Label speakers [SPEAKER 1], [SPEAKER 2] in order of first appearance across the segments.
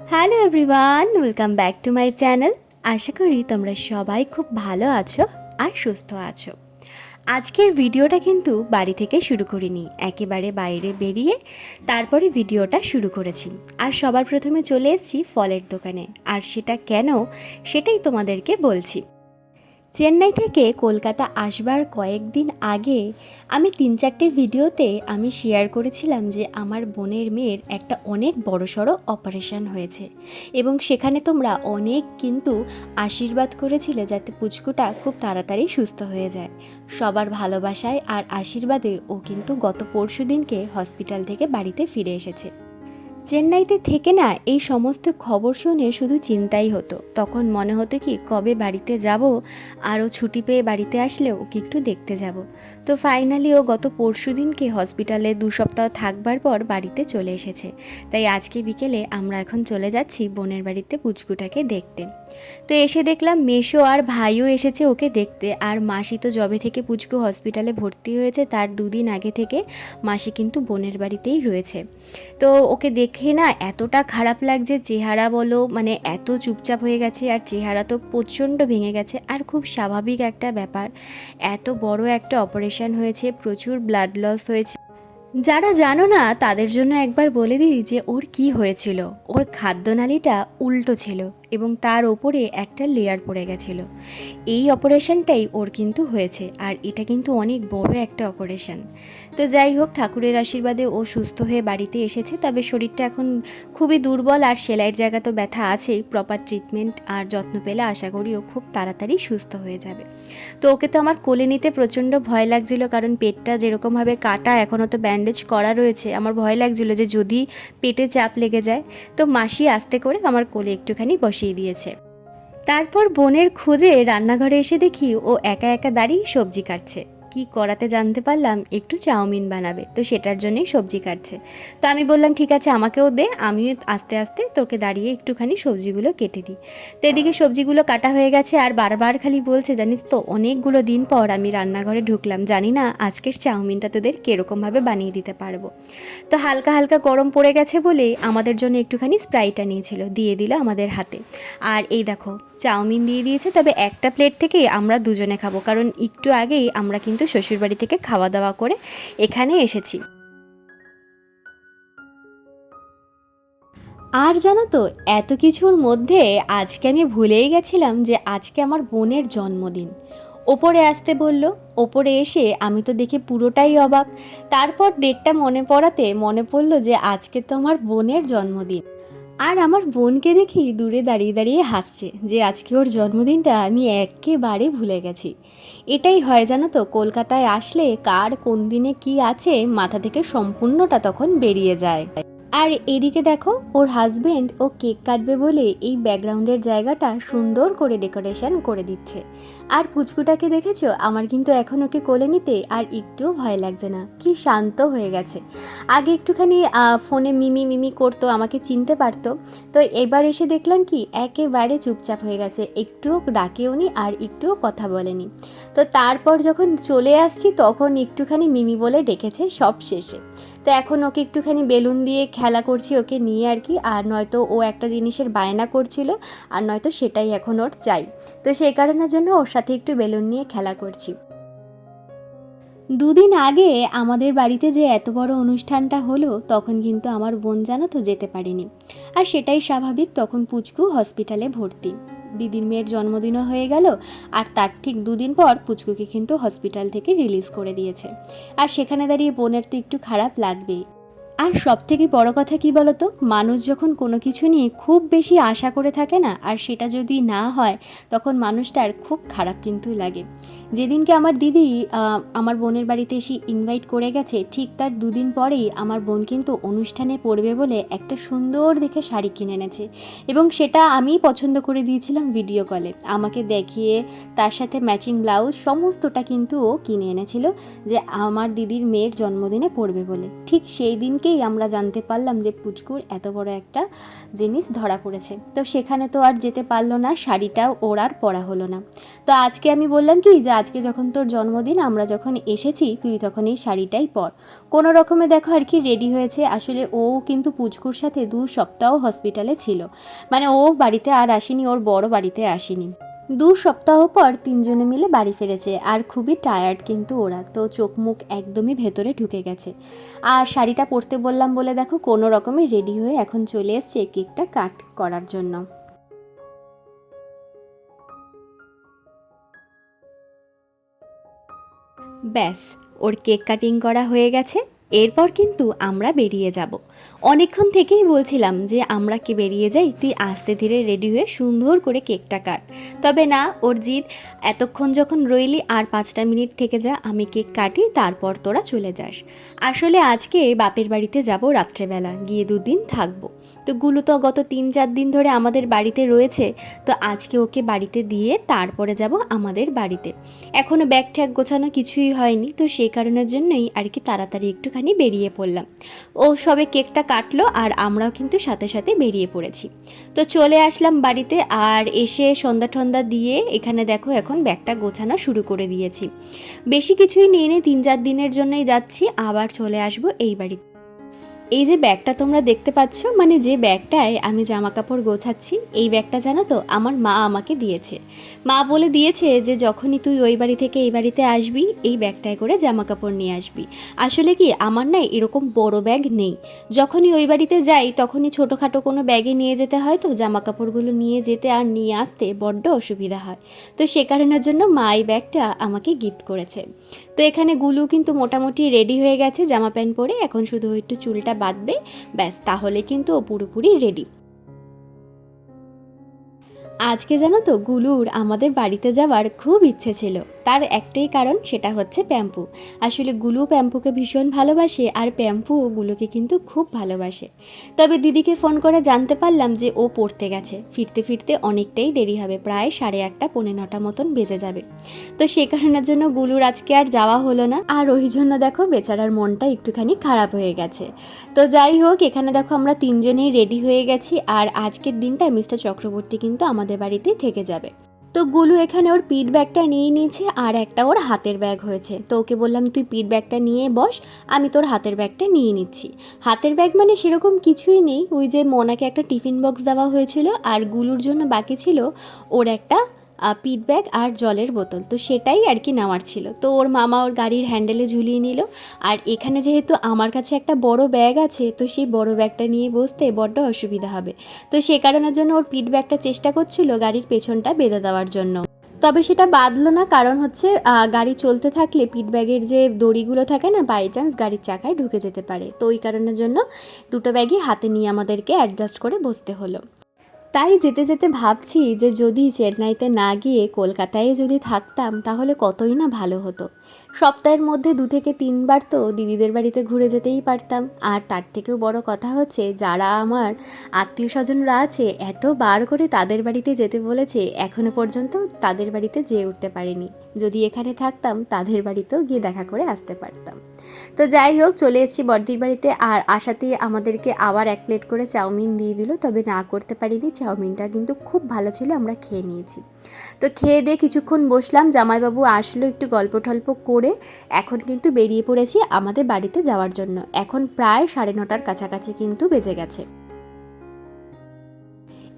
[SPEAKER 1] Hello everyone welcome back to my channel আশা করি তোমরা সবাই খুব ভালো আছো আর সুস্থ আছো। আজকের ভিডিওটা কিন্তু বাড়ি থেকে শুরু করিনি, একেবারে বাইরে বেরিয়ে তারপরে ভিডিওটা শুরু করেছি। আর সবার প্রথমে চলে এসেছি ফলের দোকানে, আর সেটা কেন সেটাই তোমাদেরকে বলছি। চেন্নাই থেকে কলকাতা আসবার কয়েকদিন আগে আমি তিন চারটে ভিডিওতে আমি শেয়ার করেছিলাম যে আমার বোনের মেয়ের একটা অনেক বড়সড় অপারেশন হয়েছে। এবং সেখানে তোমরা অনেক কিন্তু আশীর্বাদ করেছিলে যাতে পুচকুটা খুব তাড়াতাড়ি সুস্থ হয়ে যায়। সবার ভালোবাসায় আর আশীর্বাদে ও কিন্তু গত পরশু দিনকে হসপিটাল থেকে বাড়িতে ফিরে এসেছে। চেন্নাইতে থেকে না এই সমস্ত খবর শুনে শুধু চিন্তাই হতো। তখন মনে হতো কি, কবে বাড়িতে যাব, আরও ছুটি পেয়ে বাড়িতে আসলে ওকে একটু দেখতে যাব। তো ফাইনালি ও গত পরশু দিনকে হসপিটালে দু সপ্তাহ থাকবার পর বাড়িতে চলে এসেছে। তাই আজকে বিকেলে আমরা এখন চলে যাচ্ছি বোনের বাড়িতে পুচকুটাকে দেখতে। তো এসে দেখলাম মেশো আর ভাইও এসেছে ওকে দেখতে। আর মাসি তো জবে থেকে পুচকু হসপিটালে ভর্তি হয়েছে, তার দুদিন আগে থেকে মাসি কিন্তু বোনের বাড়িতেই রয়েছে। তো ওকে দেখে না এতটা খারাপ লাগছে, চেহারা বলো মানে এত চুপচাপ হয়ে গেছে, আর চেহারা তো প্রচণ্ড ভেঙে গেছে, আর খুব স্বাভাবিক একটা ব্যাপার। এত বড় একটা অপারেশন হয়েছে, প্রচুর ব্লাড লস হয়েছে। যারা জানো না, তাদের জন্য একবার বলে দিই যে ওর কি হয়েছিল। ওর খাদ্যনালীটা উল্টো ছিল এবং তার ওপরে একটা লেয়ার পড়ে গেছিল। এই অপারেশনটাই ওর কিন্তু হয়েছে, আর এটা কিন্তু অনেক বড় একটা অপারেশন। তো যাই হোক, ঠাকুরের আশীর্বাদে ও সুস্থ হয়ে বাড়িতে এসেছে। তবে শরীরটা এখন খুবই দুর্বল আর সেলাইয়ের জায়গা তো ব্যথা আছেই। প্রপার ট্রিটমেন্ট আর যত্ন পেলে আশা করি ও খুব তাড়াতাড়ি সুস্থ হয়ে যাবে। তো ওকে তো আমার কোলে নিতে প্রচণ্ড ভয় লাগছিল, কারণ পেটটা যেরকমভাবে কাটা, এখনও তো ব্যান্ডেজ করা রয়েছে। আমার ভয় লাগছিল যে যদি পেটে চাপ লেগে যায়, তো মাসি আস্তে করে আমার কোলে একটুখানি বসিয়ে দিয়েছে। তারপর বোনের খোঁজে রান্নাঘরে এসে দেখি ও একা একা দাঁড়িয়ে সবজি কাটছে। কি করাতে জানতে পারলাম? একটু চাউমিন বানাবে, তো সেটার জন্যই সবজি কাটছে। তো আমি বললাম, ঠিক আছে, আমাকেও দে, আমিও আস্তে আস্তে তোকে দাঁড়িয়ে একটুখানি সবজিগুলো কেটে দিই। তো এদিকে সবজিগুলো কাটা হয়ে গেছে, আর বারবার খালি বলছে, জানিস তো, অনেকগুলো দিন পর আমি রান্নাঘরে ঢুকলাম, জানি না আজকের চাউমিনটা তোদের কীরকমভাবে বানিয়ে দিতে পারব? তো হালকা হালকা গরম পড়ে গেছে বলে আমাদের জন্য একটুখানি স্প্রাইটটা নিয়েছিল, দিয়ে দিল আমাদের হাতে। আর এই দেখো, চাউমিন দিয়ে দিয়েছে, তবে একটা প্লেট থেকেই আমরা দুজনে খাব, কারণ একটু আগেই আমরা কিন্তু শ্বশুরবাড়ি থেকে খাওয়া দাওয়া করে এখানে এসেছি। আর জানো তো, এত কিছুর মধ্যে আজকে আমি ভুলেই গেছিলাম যে আজকে আমার বোনের জন্মদিন। ওপরে আসতে বলল, ওপরে এসে আমি তো দেখে পুরোটাই অবাক। তারপর ডেটটা মনে পড়াতে মনে পড়ল যে আজকে তো আমার বোনের জন্মদিন। আর আমার বোনকে দেখি দূরে দাঁড়িয়ে দাঁড়িয়ে হাসছে যে আজকে ওর জন্মদিনটা আমি একেবারে ভুলে গেছি। এটাই হয় জানো তো, কলকাতায় আসলে কার কোন দিনে কি আছে মাথা থেকে সম্পূর্ণটা তখন বেরিয়ে যায়। আর এদিকে দেখো, ওর হাজবেন্ড ও কেক কাটবে বলে এই ব্যাকগ্রাউন্ডের জায়গাটা সুন্দর করে ডেকোরেশন করে দিচ্ছে। আর পুচকুটাকে দেখেছ? আমার কিন্তু এখন ওকে কোলে নিতে আর একটুও ভয় লাগছে না। কি শান্ত হয়ে গেছে। আগে একটুখানি ফোনে মিমি মিমি করতো, আমাকে চিনতে পারতো। তো এবার এসে দেখলাম কি, একেবারে চুপচাপ হয়ে গেছে। একটুও ডাকেও নি আর একটুও কথা বলেনি। তো তারপর যখন চলে আসছি, তখন একটুখানি মিমি বলে ডেকেছে সব শেষে। তো এখন ওকে একটুখানি বেলুন দিয়ে খেলা করছি, ওকে নিয়ে আর কি। আর নয়তো ও একটা জিনিসের বায়না করছিল, আর নয়তো সেটাই এখন ওর চাই। তো সেই কারণের জন্য ওর সাথে একটু বেলুন নিয়ে খেলা করছি। দুদিন আগে আমাদের বাড়িতে যে এত বড় অনুষ্ঠানটা হলো, তখন কিন্তু আমার বোন জানো তো যেতে পারেনি। আর সেটাই স্বাভাবিক, তখন পুচকু হসপিটালে ভর্তি। দিদির মেয়ের জন্মদিনও হয়ে গেল, আর তার ঠিক দুদিন পর পুচকুকে কিন্তু হসপিটাল থেকে রিলিজ করে দিয়েছে। আর সেখানে দাঁড়িয়ে বোনের তো একটু খারাপ লাগবেই। আর সব থেকে বড় কথা কি বলতো, মানুষ যখন কোনো কিছু নিয়ে খুব বেশি আশা করে থাকে না, আর সেটা যদি না হয়, তখন মানুষটার খুব খারাপ কিন্তু লাগে। যেদিনকে আমার দিদি আমার বোনের বাড়িতে এসে ইনভাইট করে গেছে, ঠিক তার দুদিন পরেই আমার বোন কিন্তু অনুষ্ঠানে পড়বে বলে একটা সুন্দর দেখে শাড়ি কিনে এনেছে। এবং সেটা আমি পছন্দ করে দিয়েছিলাম ভিডিও কলে আমাকে দেখিয়ে তার সাথে ম্যাচিং ব্লাউজ সমস্তটা কিন্তু ও কিনে এনেছিল যে আমার দিদির মেয়ের জন্মদিনে পড়বে বলে। ঠিক সেই দিনকেই আমরা জানতে পারলাম যে পুচকুর এত বড় একটা জিনিস ধরা পড়েছে। তো সেখানে তো আর যেতে পারল না, শাড়িটাও ওর আর পরা হলো না। তো আজকে আমি বললাম কি যে আজকে যখন তোর জন্মদিন, আমরা যখন এসেছি, তুই তখন এই শাড়িটাই পর। কোনো রকমে দেখো আর কি রেডি হয়েছে। আসলে ও কিন্তু পুচকুর সাথে দু সপ্তাহ হসপিটালে ছিল। মানে ও বাড়িতে আর আসেনি, ওর বড় বাড়িতে আসেনি। দু সপ্তাহ পর তিনজনে মিলে বাড়ি ফিরেছে। আর খুবই টায়ার্ড কিন্তু ওরা। তো চোখ মুখ একদমই ভেতরে ঢুকে গেছে। আর শাড়িটা পরতে বললাম বলে দেখো, কোনো রকমে রেডি হয়ে এখন চলে এসছে কেকটা কাট করার জন্য। ব্যাস ওর কেক কাটিং করা হয়ে গেছে। এরপর কিন্তু আমরা বেরিয়ে যাব। অনেকক্ষণ থেকেই বলছিলাম যে, আমরা কি বেরিয়ে যাই? তুই আস্তে ধীরে রেডি হয়ে সুন্দর করে কেকটা কাট। তবে না ওর জিদ এতক্ষণ যখন রইলি, আর পাঁচটা মিনিট থেকে যা, আমি কেক কাটি, তারপর তোরা চলে যাস। আসলে আজকে বাপের বাড়িতে যাব রাত্রেবেলা, গিয়ে দুদিন থাকব। তো গুলো তো গত তিন চার দিন ধরে আমাদের বাড়িতে রয়েছে, তো আজকে ওকে বাড়িতে দিয়ে তারপরে যাব আমাদের বাড়িতে। এখনও ব্যাগ ট্যাগ গোছানো কিছুই হয়নি, তো সেই কারণের জন্যই আর কি তাড়াতাড়ি একটুখানি বেরিয়ে পড়লাম। ও সবে কেকটা কাটলো আর আমরাও কিন্তু সাথে সাথে বেরিয়ে পড়েছি। তো চলে আসলাম বাড়িতে আর এসে সন্ধ্যা টন্ধা দিয়ে এখানে দেখো এখন ব্যাগটা গোছানো শুরু করে দিয়েছি। বেশি কিছুই নিয়ে নিই তিন চার দিনের জন্যই যাচ্ছি, আবার চলে আসব এই বাড়িতে এই যে ব্যাগটা তোমরা দেখতে পাচ্ছ মানে যে ব্যাগটায় আমি জামা কাপড় গোছাচ্ছি, এই ব্যাগটা জানো তো, আমার মা আমাকে দিয়েছে। মা বলে দিয়েছে যে যখনই তুই ওই বাড়ি থেকে এই বাড়িতে আসবি, এই ব্যাগটায় করে জামা কাপড় নিয়ে আসবি। আসলে কি, আমার না এরকম বড় ব্যাগ নেই। যখনই ওই বাড়িতে যাই, তখনই ছোটোখাটো কোনো ব্যাগে নিয়ে যেতে হয় তো জামা কাপড়গুলো নিয়ে যেতে আর নিয়ে আসতে বড্ড অসুবিধা হয়। তো সে কারণের জন্য মা এই ব্যাগটা আমাকে গিফট করেছে। তো এখানে গুলু কিন্তু মোটামুটি রেডি হয়ে গেছে জামা প্যান্ট পরে, এখন শুধু একটু চুলটা বাঁধবে, ব্যাস, তাহলে কিন্তু ও পুরোপুরি রেডি আজকে জানো তো গুলুর আমাদের বাড়িতে যাওয়ার খুব ইচ্ছে ছিল। তার একটাই কারণ সেটা হচ্ছে প্যাম্পু। আসলে গুলু প্যাম্পুকে ভীষণ ভালোবাসে আর প্যাম্পু গুলোকে কিন্তু খুব ভালোবাসে। তবে দিদিকে ফোন করে জানতে পারলাম যে ও পড়তে গেছে। ফিরতে ফিরতে অনেকটাই দেরি হবে, প্রায় সাড়ে আটটা, পৌনে নটা মতন বেজে যাবে। তো সে কারণের জন্য গুলুর আজকে আর যাওয়া হলো না। আর ওই জন্য দেখো বেচারার মনটা একটুখানি খারাপ হয়ে গেছে। তো যাই হোক, এখানে দেখো আমরা তিনজনেই রেডি হয়ে গেছি। আর আজকের দিনটা মিস্টার চক্রবর্তী কিন্তু আমাদের বাড়িতেই থেকে যাবে। তো গুলু এখানে ওর পিঠ ব্যাগটা নিয়ে নিয়েছে আর একটা ওর হাতের ব্যাগ হয়েছে। তো ওকে বললাম, তুই পিঠ ব্যাগটা নিয়ে বস, আমি তোর হাতের ব্যাগটা নিয়ে নিচ্ছি। হাতের ব্যাগ মানে সেরকম কিছুই নেই। ওই যে মোনাকে একটা টিফিন বক্স দেওয়া হয়েছিল আর গুলুর জন্য বাকি ছিল ওর একটা পিট ব্যাগ আর জলের বোতল। তো সেটাই আর কি নেওয়ার ছিল। তো ওর মামা ওর গাড়ির হ্যান্ডেলে ঝুলিয়ে নিল। আর এখানে যেহেতু আমার কাছে একটা বড় ব্যাগ আছে, তো সেই বড় ব্যাগটা নিয়ে বসতে বড্ড অসুবিধা হবে। তো সে কারণের জন্য ওর পিট ব্যাগটা চেষ্টা করছিল গাড়ির পেছনটা বেঁধে দেওয়ার জন্য। তবে সেটা বাঁধলো না, কারণ হচ্ছে গাড়ি চলতে থাকলে পিট ব্যাগের যে দড়িগুলো থাকে না বাই চান্স গাড়ির চাকায় ঢুকে যেতে পারে। তো ওই কারণের জন্য দুটো ব্যাগই হাতে নিয়ে আমাদেরকে অ্যাডজাস্ট করে বসতে হলো। তাই যেতে যেতে ভাবছি যে যদি চেন্নাইতে না গিয়ে কলকাতায় যদি থাকতাম, তাহলে কতই না ভালো হতো। সপ্তাহের মধ্যে দু থেকে তিনবার তো দিদিদের বাড়িতে ঘুরে যেতেই পারতাম। আর তার থেকেও বড় কথা হচ্ছে, যারা আমার আত্মীয় স্বজনরা আছে এত বার করে তাদের বাড়িতে যেতে বলেছে, এখনও পর্যন্ত তাদের বাড়িতে যেয়ে উঠতে পারিনি। যদি এখানে থাকতাম, তাদের বাড়িতেও গিয়ে দেখা করে আসতে পারতাম। তো যাই হোক, চলে এসেছি বর্দির বাড়িতে। আর আশাতেই আমাদেরকে আবার এক প্লেট করে চাউমিন দিয়ে দিল, তবে না করতে পারিনি। চাউমিনটা কিন্তু খুব ভালো ছিল, আমরা খেয়ে নিয়েছি। তো খেয়ে দিয়ে কিছুক্ষণ বসলাম, জামাইবাবু আসলো একটু গল্প টল্প করে। এখন কিন্তু বেরিয়ে পড়েছি আমাদের বাড়িতে যাওয়ার জন্য। এখন প্রায় সাড়ে নটার কাছাকাছি কিন্তু বেজে গেছে।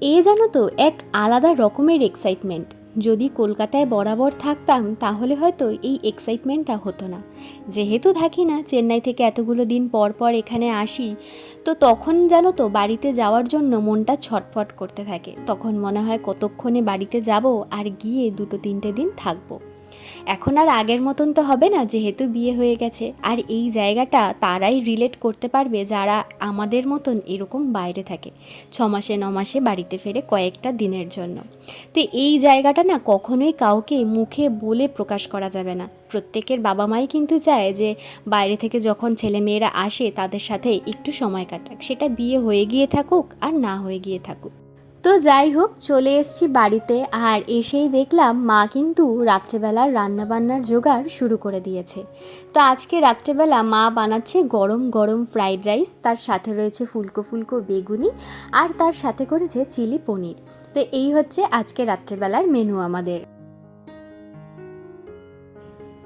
[SPEAKER 1] এ জানো তো, এক আলাদা রকমের এক্সাইটমেন্ট যদি কলকাতায় বরাবর থাকতাম, তাহলে হয়তো এই এক্সাইটমেন্টটা হতো না। যেহেতু থাকি না, চেন্নাই থেকে এতগুলো দিন পর পর এখানে আসি, তো তখন জানো তো, বাড়িতে যাওয়ার জন্য মনটা ছটফট করতে থাকে। তখন মনে হয় কতক্ষণে বাড়িতে যাব আর গিয়ে দুটো তিনটে দিন থাকব। এখন আর আগের মতন তো হবে না, যেহেতু বিয়ে হয়ে গেছে। আর এই জায়গাটা তারাই রিলেট করতে পারবে যারা আমাদের মতন এরকম বাইরে থাকে, ছ মাসে, ন মাসে বাড়িতে ফেরে কয়েকটা দিনের জন্য। তো এই জায়গাটা না কখনোই কাউকে মুখে বলে প্রকাশ করা যাবে না। প্রত্যেকের বাবা মাই কিন্তু চায় যে, বাইরে থেকে যখন ছেলে মেয়েরা আসে তাদের সাথে একটু সময় কাটাক। সেটা বিয়ে হয়ে গিয়ে থাকুক আর না হয়ে গিয়ে থাকুক। তো যাই হোক, চলে এসছি বাড়িতে আর এসেই দেখলাম মা কিন্তু রাত্রেবেলার রান্নাবান্নার জোগাড় শুরু করে দিয়েছে। তো আজকে রাত্রেবেলা মা বানাচ্ছে গরম গরম ফ্রাইড রাইস, তার সাথে রয়েছে ফুলকো ফুলকো বেগুনি আর তার সাথে করেছে চিলি পনির। তো এই হচ্ছে আজকে রাত্রেবেলার মেনু আমাদের।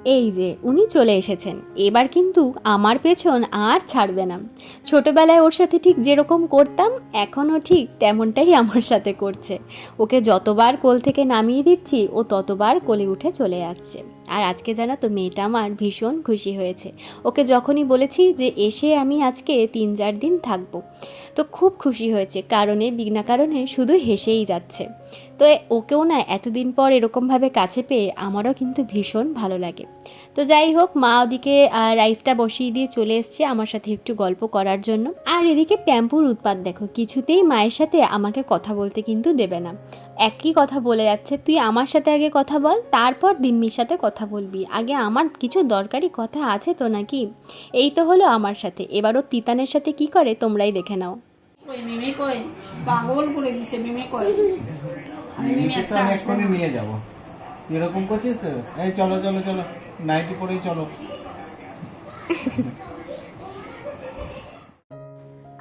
[SPEAKER 1] এই যে উনি চলে এসেছেন। এবার কিন্তু আমার পেছন আর ছাড়বে না। ছোটবেলায় ওর সাথে ঠিক যেরকম করতাম, এখনও ঠিক তেমনটাই আমার সাথে করছে। ওকে যতবার কোল থেকে নামিয়ে দিচ্ছি, ও ততবার কোলে উঠে চলে আসছে। আর আজকে জানো তো, মেয়েটা আমার ভীষণ খুশি হয়েছে। ওকে যখনই বলেছি যে এসে আমি আজকে তিন চার দিন থাকব, তো খুব খুশি হয়েছে। কারণে বিনা কারণে শুধু হেসেই যাচ্ছে। তো ওকেও না এতদিন পর এরকমভাবে কাছে পেয়ে আমারও কিন্তু ভীষণ ভালো লাগে। তো যাই হোক, মা ওদিকে রাইসটা বসিয়ে দিয়ে চলে এসছে আমার সাথে একটু গল্প করার জন্য। আর এদিকে প্যাম্পুর উৎপাত দেখো, কিছুতেই মায়ের সাথে আমাকে কথা বলতে কিন্তু দেবে না। একই কথা বলে যাচ্ছে, তুই আমার সাথে আগে কথা বল, তারপর দিম্মির সাথে কথা বলবি। আগে আমার কিছু দরকারি কথা আছে তো নাকি? এই তো হলো আমার সাথে। এবারও তিতানের সাথে কি করে তোমরাই দেখে নাও।
[SPEAKER 2] পাগল করে দিছে আমি
[SPEAKER 3] তো আমি এক্ষুনি নিয়ে যাব। এরকম করছিস তো? এই চলো চলো চলো। নাইটি পরেই চলো।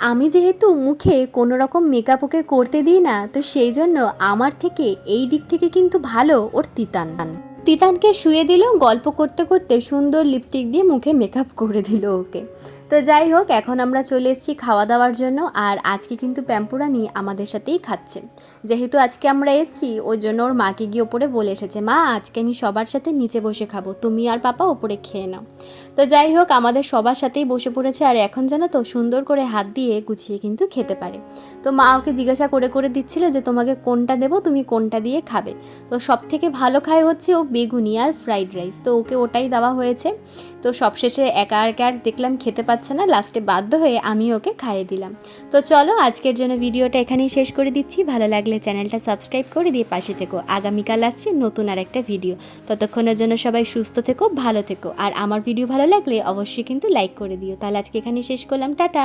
[SPEAKER 1] আমি যেহেতু মুখে কোনো রকম মেকআপ ওকে করতে দিই না তো সেই জন্য আমার থেকে এই দিক থেকে কিন্তু ভালো ওর তিতান। তিতানকে শুয়ে দিল গল্প করতে করতে সুন্দর লিপস্টিক দিয়ে মুখে মেকআপ করে দিল ওকে। তো যাই হোক, এখন আমরা চলে এসেছি খাওয়া দাওয়ার জন্য, আর আজকে কিন্তু প্যাম্পুরানি আমাদের সাথেই খাচ্ছে। যেহেতু আজকে আমরা এসেছি, ওই জন্য ওর মাকে গিয়ে ওপরে বলে এসেছে, মা, আজকে আমি সবার সাথে নিচে বসে খাব, তুমি আর পাপা ওপরে খেয়ে নাও। তো যাই হোক, আমাদের সবার সাথেই বসে পড়েছে, আর এখন জানো তো সুন্দর করে হাত দিয়ে গুছিয়ে কিন্তু খেতে পারে। তো মা ওকে জিজ্ঞাসা করে করে দিচ্ছিল যে, তোমাকে কোনটা দেবো, তুমি কোনটা দিয়ে খাবে? তো সব থেকে ভালো খায় হচ্ছে ও বেগুনি আর ফ্রাইড রাইস, তো ওকে ওটাই দেওয়া হয়েছে। তো সবশেষে একা একা আর দেখলাম, খেতে পাচ্ছে না। লাস্টে বাধ্য হয়ে আমি ওকে খাইয়ে দিলাম। তো চলো, আজকের জন্য ভিডিওটা এখানেই শেষ করে দিচ্ছি। ভালো লাগলে চ্যানেলটা সাবস্ক্রাইব করে দিয়ে পাশে থেকো। আগামীকাল আসছে নতুন আর একটা ভিডিও। ততক্ষণের জন্য সবাই সুস্থ থেকো, ভালো থেকো। আর আমার ভিডিও ভালো লাগলে অবশ্যই কিন্তু লাইক করে দিও। তাহলে আজকে এখানেই শেষ করলাম। টাটা!